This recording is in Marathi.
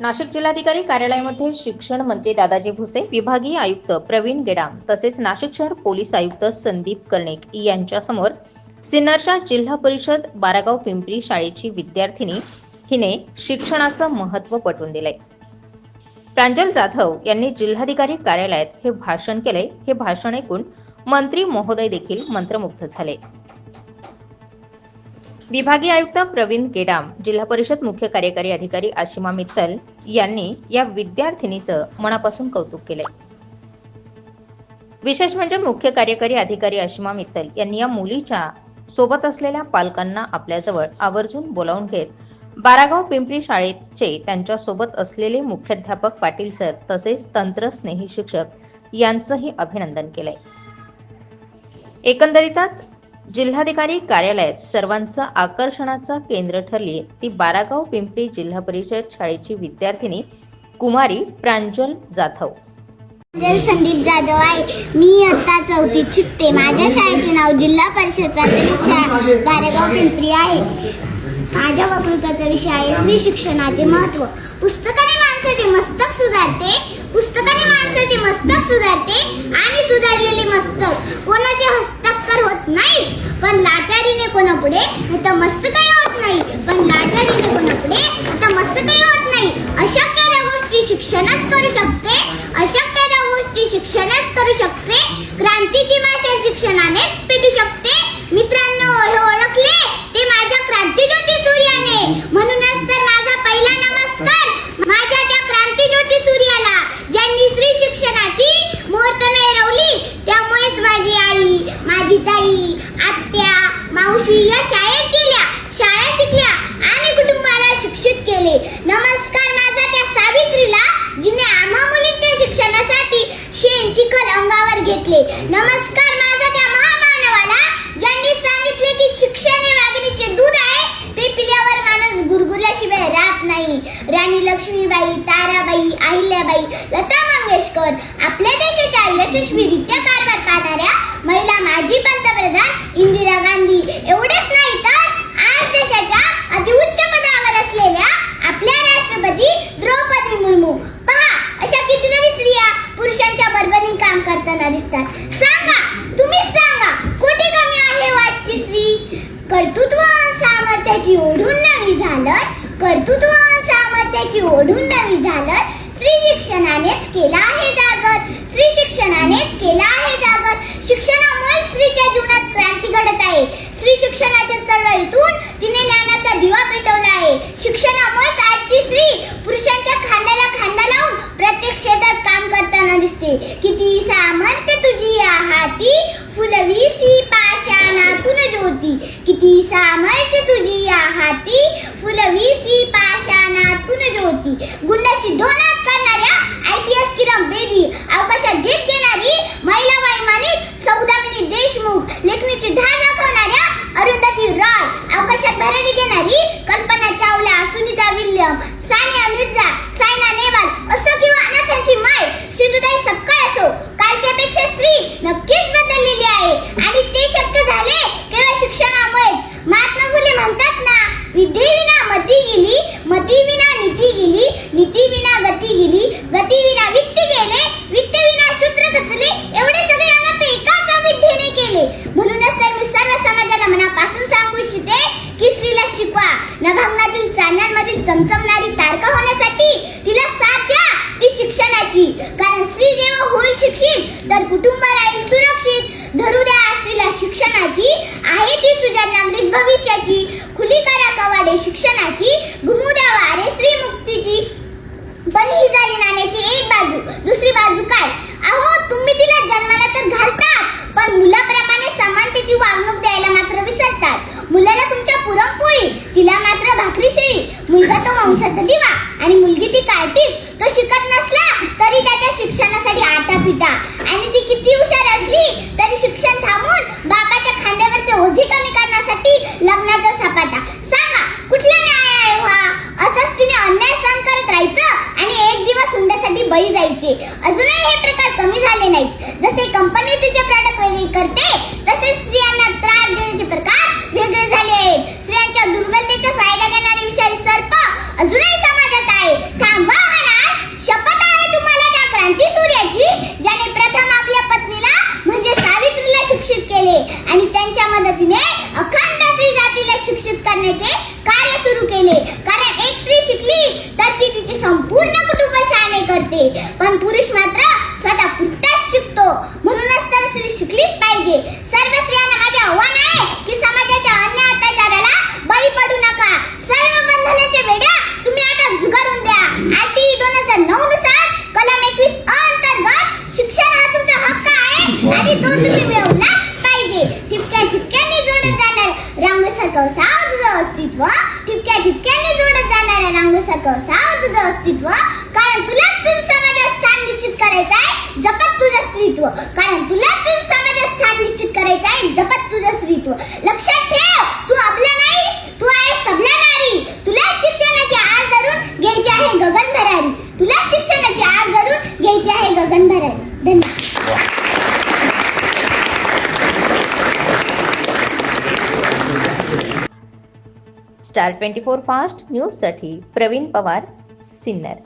नाशिक जिल्हाधिकारी कार्यालयामध्ये शिक्षण मंत्री दादाजी भुसे विभागीय आयुक्त प्रवीण गेडाम तसेच नाशिक शहर पोलीस आयुक्त संदीप कर्णिक यांच्यासमोर सिन्नरच्या जिल्हा परिषद बारागाव पिंपरी शाळेची विद्यार्थिनी हिने शिक्षणाचं महत्त्व पटवून दिलंय. प्रांजल जाधव यांनी जिल्हाधिकारी कार्यालयात हे भाषण केले हे भाषण ऐकून मंत्री महोदय देखील मंत्रमुग्ध झाले. विभागीय आयुक्त प्रवीण केडाम जिल्हा परिषद मुख्य कार्यकारी अधिकारी आशिमा मित्तल यांनी या विद्यार्थिनीचं मनापासून कौतुक केलंय. विशेष म्हणजे मुख्य कार्यकारी अधिकारी आशिमा मित्तल यांनी या मुलीच्या सोबत असलेल्या पालकांना आपल्याजवळ आवर्जून बोलावून घेत बारागाव पिंपरी शाळेचे त्यांच्यासोबत असलेले मुख्याध्यापक पाटील सर तसेच तंत्रस्नेही शिक्षक यांचंही अभिनंदन केलंय. एकंदरीतच जिल्हाधिकारी कार्यालयात सर्वांचा आकर्षणाचं केंद्र ठरली. ती बारागाव पिंपरी जिल्हा परिषद शाळेची विद्यार्थिनी कुमारी प्रांजल जाधव. संदीप जाधव आहे. मी आता चौथीत शिकते. माझ्या शाळेचे नाव जिल्हा परिषद प्राथमिक शाळा बारेगाव पिंपरी आहे. माझ्या वक्तृत्वाचा विषय आहे स्त्री शिक्षणाचे महत्त्व. पुस्तकाने माणसाचे मस्तक सुधारते. पुस्तकाने माणसाचे मस्तक सुधारते आणि सुधारलेले मस्तक. कोणाचे तर होत नाहीच. पण लाचारीने कोणापुढे तर मस्तकही होत नाही. पण लाचारीने कोणापुढे तर मस्तकही होत नाही. अशक्य त्या गोष्टी शिक्षणच करू शकते. अशक्य त्या गोष्टी शिक्षणच करू शकते. क्रांतीची भाषा शिक्षणानेच पेटू शकते. करताना दिसतात. सांगा तुम्ही सांगा कुठे कमी आहे वाटची स्त्री कर्तृत्व सामर्थ्याची ओढून नवी झालं कर्तृत्व सामर्थ्याची ओढून नवी झालं स्त्री शिक्षणानेच केला आहे जागर स्त्री शिक्षणानेच केला आहे जागर. शिक्षणामुळे स्त्रीच्या जीवनात क्रांती घडत आहे. स्त्री शिक्षणाच्या चळवळीतून शिक्षणाची घुमू द्या वारे स्त्री मुक्तीची पण ही झाली नाण्याची एक बाजू. दुसरी बाजू काय? अहो तुम्ही तिला जन्माला तर घालतात पण मुलाप्रमाणे समानतेची वागणूक द्यायला मात्र विसरतात. मुलाला तुमच्या पुरणपोळी तिला मात्र भाकरी शेळी. मुलगा तो वंशाचा दिवा आणि मुलगी ती कार्टीज तो शिकत नसला तरी त्याच्या शिक्षणासाठी आटा पिटा आणि ती किती हुशार असली तरी शिक्षण थांबून बापाच्या खांद्यावरचे ओझे कमी करण्यासाठी लग्नाचा करायचे अजूनही हे प्रकार कमी झाले नाहीत. जसे कंपनी तिचे प्रॉडक्ट वेगळे करते तसे स्त्रियांना त्रास देण्याचे प्रकार वेगळे झाले आहेत. स्त्रियांच्या दुर्बलतेचा फायदा घेणारे विषारी सर्प अजूनही समाजात आहे. थांबा म्हणजे आणि त्यांच्या मदतीने अखंड स्त्री जातीला शिक्षित करण्याचे कार्य सुरू केले. करते. पण पुरुष मात्र स्वतः पुरताच शिकतो. म्हणूनच तर स्त्री शिकलीच पाहिजे. सर्व स्त्रियांना माझे आव्हान आहे की समाजाच्या अन्य अत्याचाराला बळी पडू नका. सर्व बंधनाचे वेड्या तुम्ही आता झुगारून द्या. आयटी दोन हजार नऊ नुसार कलम एकवीस अंतर्गत शिक्षण हा तुमचा हक्क आहे आणि तो तुम्ही मिळवलाच पाहिजे. ठिपक्या ठिपक्याने जोडत जाणार. रांगोसारखं साव अस्तित्व जोडत जाणाऱ्या रांगोसारखं साव तुझं अस्तित्व. कारण तुला तुझ समाजात स्थान निश्चित करायचं आहे जपत तुझं अस्तित्व. कारण तुला तुझ समाजात स्थान निश्चित करायचं आहे स्टार ट्वेंटी फोर फास्ट न्यूजसाठी प्रवीण पवार सिन्नर.